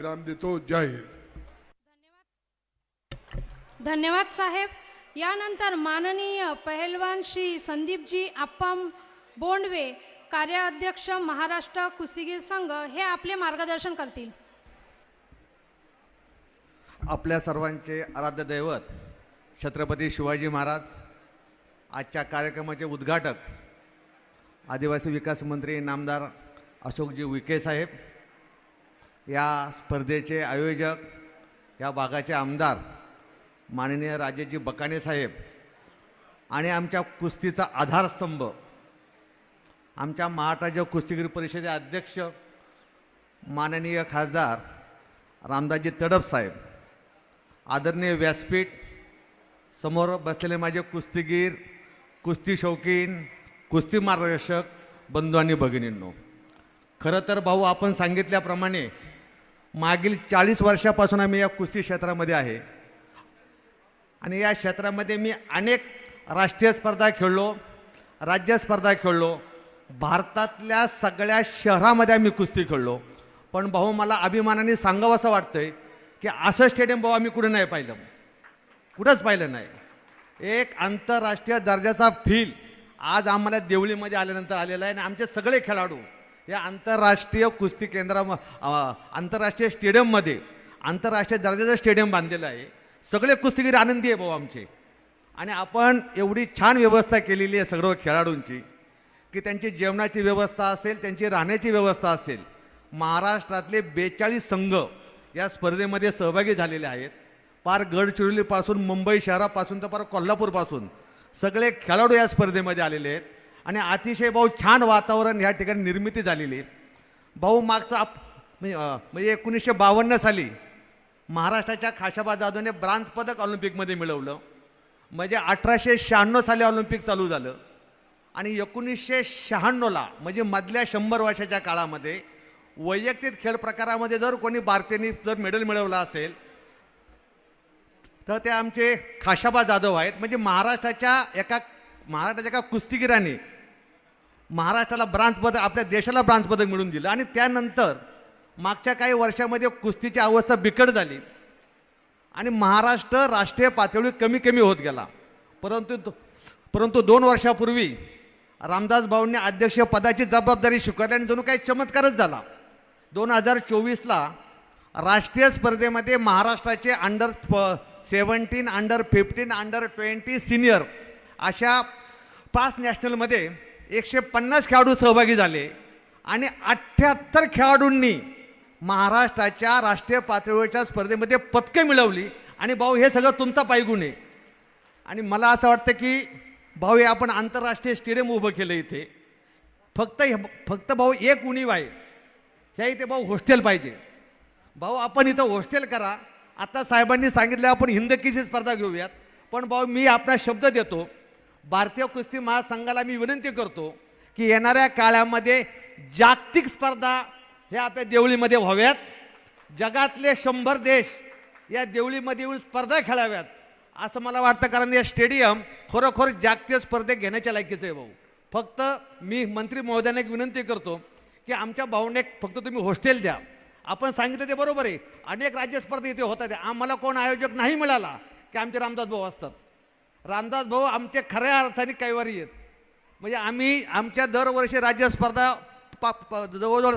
विराम देतो. जय हिंद. धन्यवाद साहेब. यानंतर माननीय पहलवान श्री संदीपजी आप्पम बोंडवे कार्याध्यक्ष महाराष्ट्र कुस्तीगीर संघ हे आपले मार्गदर्शन करतील. आपल्या सर्वांचे आराध्य दैवत छत्रपती शिवाजी महाराज आजच्या कार्यक्रमाचे उद्घाटक आदिवासी विकास मंत्री नामदार अशोकजी विखे साहेब या स्पर्धेचे आयोजक या भागाचे आमदार माननीय राजेजी बकाने साहेब आणि आमच्या कुस्तीचा आधारस्तंभ आमच्या महाराष्ट्र कुस्तीगीर परिषदे अध्यक्ष माननीय खासदार रामदासजी तडप साहेब आदरणीय व्यासपीठ समोर बसलेले माझे कुस्तीगीर कुस्ती शौकीन कुस्ती मार्गदर्शक बंधू आणि भगिनींनो खरं तर भाऊ आपण सांगितल्याप्रमाणे मागील चाळीस वर्षापासून आम्ही या कुस्ती क्षेत्रामध्ये आहे. आणि या क्षेत्रामध्ये मी अनेक राष्ट्रीय स्पर्धा खेळलो राज्य स्पर्धा खेळलो भारतातल्या सगळ्या शहरामध्ये आम्ही कुस्ती खेळलो. पण भाऊ मला अभिमानाने सांगावं असं वाटतंय की असं स्टेडियम भाऊ आम्ही कुठे नाही पाहिलं. कुठंच पाहिलं नाही. एक आंतरराष्ट्रीय दर्जाचा फील आज आम्हाला देवळीमध्ये आल्यानंतर आलेला आहे आणि आमचे सगळे खेळाडू या आंतरराष्ट्रीय कुस्ती केंद्रा आंतरराष्ट्रीय स्टेडियममध्ये आंतरराष्ट्रीय दर्जाचं स्टेडियम बांधलेलं आहे. सगळे कुस्तीगीर आनंदी आहे भाऊ आमचे. आणि आपण एवढी छान व्यवस्था केलेली आहे सर्व खेळाडूंची की त्यांची जेवणाची व्यवस्था असेल त्यांची राहण्याची व्यवस्था असेल महाराष्ट्रातले बेचाळीस संघ या स्पर्धेमध्ये सहभागी झालेले आहेत. पार गडचिरोलीपासून मुंबई शहरापासून तर पार कोल्हापूरपासून सगळे खेळाडू या स्पर्धेमध्ये आलेले आहेत. आणि अतिशय भाऊ छान वातावरण या ठिकाणी निर्मिती झालेली आहे. भाऊ मागचा आप म्हणजे एकोणीसशे बावन्न साली महाराष्ट्राच्या खाशाबा जाधवने ब्रांज पदक ऑलिम्पिकमध्ये मिळवलं. म्हणजे अठराशे शहाण्णव साली ऑलिम्पिक चालू झालं. आणि एकोणीसशे शहाण्णवला म्हणजे मधल्या शंभर वर्षाच्या काळामध्ये वैयक्तिक खेळ प्रकारामध्ये जर कोणी भारतीयांनी जर मेडल मिळवलं असेल तर ते आमचे खाशाबा जाधव आहेत. म्हणजे महाराष्ट्राच्या एका महाराष्ट्राच्या का कुस्तीगिराने महाराष्ट्राला ब्रांच पदक आपल्या देशाला ब्रांच पदक मिळून दिलं. आणि त्यानंतर मागच्या काही वर्षामध्ये कुस्तीची अवस्था बिकट झाली. आणि महाराष्ट्र राष्ट्रीय पातळीवर कमी कमी होत गेला. परंतु परंतु दोन वर्षापूर्वी रामदास भाऊंनी अध्यक्षपदाची जबाबदारी स्वीकारली आणि जणू काही चमत्कारच झाला. दोन हजार चोवीसला राष्ट्रीय स्पर्धेमध्ये महाराष्ट्राचे under seventeen under fifteen under twenty senior अशा पाच नॅशनलमध्ये एकशे पन्नास खेळाडू सहभागी झाले आणि अठ्ठ्याहत्तर खेळाडूंनी महाराष्ट्राच्या राष्ट्रीय पातळीवरच्या स्पर्धेमध्ये पदकं मिळवली. आणि भाऊ हे सगळं तुमचा पायगुण आहे. आणि मला असं वाटतं की भाऊ हे आपण आंतरराष्ट्रीय स्टेडियम उभं केलं इथे. फक्त हे- फक्त भाऊ एक उणीव आहे. ह्या इथे भाऊ हॉस्टेल पाहिजे. भाऊ आपण इथं हॉस्टेल करा. आता साहेबांनी सांगितलं आपण हिंदकीची स्पर्धा घेऊयात. पण भाऊ मी आपला शब्द देतो. भारतीय कुस्ती महासंघाला मी विनंती करतो की येणाऱ्या काळामध्ये जागतिक स्पर्धा ह्या आपल्या देवळीमध्ये व्हाव्यात. जगातले शंभर देश या देवळीमध्ये येऊन स्पर्धा खेळाव्यात असं मला वाटतं कारण हे स्टेडियम खरोखर जागतिक स्पर्धे घेण्याच्या लायकीचं आहे भाऊ. फक्त मी मंत्री महोदयाने एक विनंती करतो की आमच्या भाऊने फक्त तुम्ही हॉस्टेल द्या. आपण सांगितलं ते बरोबर आहे. अनेक राज्य स्पर्धा इथे होतात. आम्हाला कोण आयोजक नाही मिळाला की आमचे रामदास भाऊ असतात. रामदास भाऊ आमचे खऱ्या अर्थाने कैवारी आहेत. म्हणजे आम्ही आमच्या दरवर्षी राज्य स्पर्धा पा प- जवळजवळ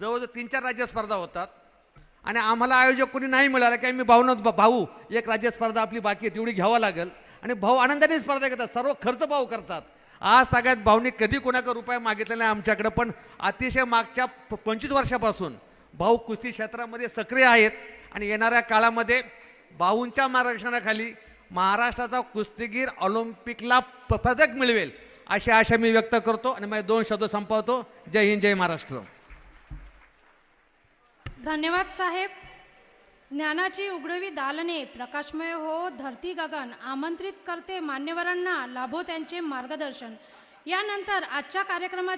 जवळजवळ तीन चार राज्य स्पर्धा होतात. आणि आम्हाला आयोजक कोणी नाही मिळालं की आम्ही भाऊन भाऊ एक राज्य स्पर्धा आपली बाकी आहे तेवढी घ्यावं लागेल. आणि भाऊ आनंदाने स्पर्धा घेतात सर्व खर्च भाऊ करतात. आज सगळ्यात भाऊने कधी कोणाकडे रुपये मागितले नाही आमच्याकडे पण अतिशय मागच्या प- पंचवीस वर्षापासून भाऊ कुस्ती क्षेत्रामध्ये सक्रिय आहेत. आणि येणाऱ्या काळामध्ये भाऊंच्या मार्गदर्शनाखाली महाराष्ट्राचा कुस्तीगीर ऑलिम्पिकला प- पदक मिळवेल. अशी आशा मी व्यक्त करतो आणि माझे दोन शब्द संपवतो. जय हिंद जय महाराष्ट्र. धन्यवाद साहेब. ज्ञानाची उघडवी दालने प्रकाशमय हो धरती गगन आमंत्रित करते मान्यवरांना लाभो त्यांचे मार्गदर्शन. यानंतर आजच्या कार्यक्रमात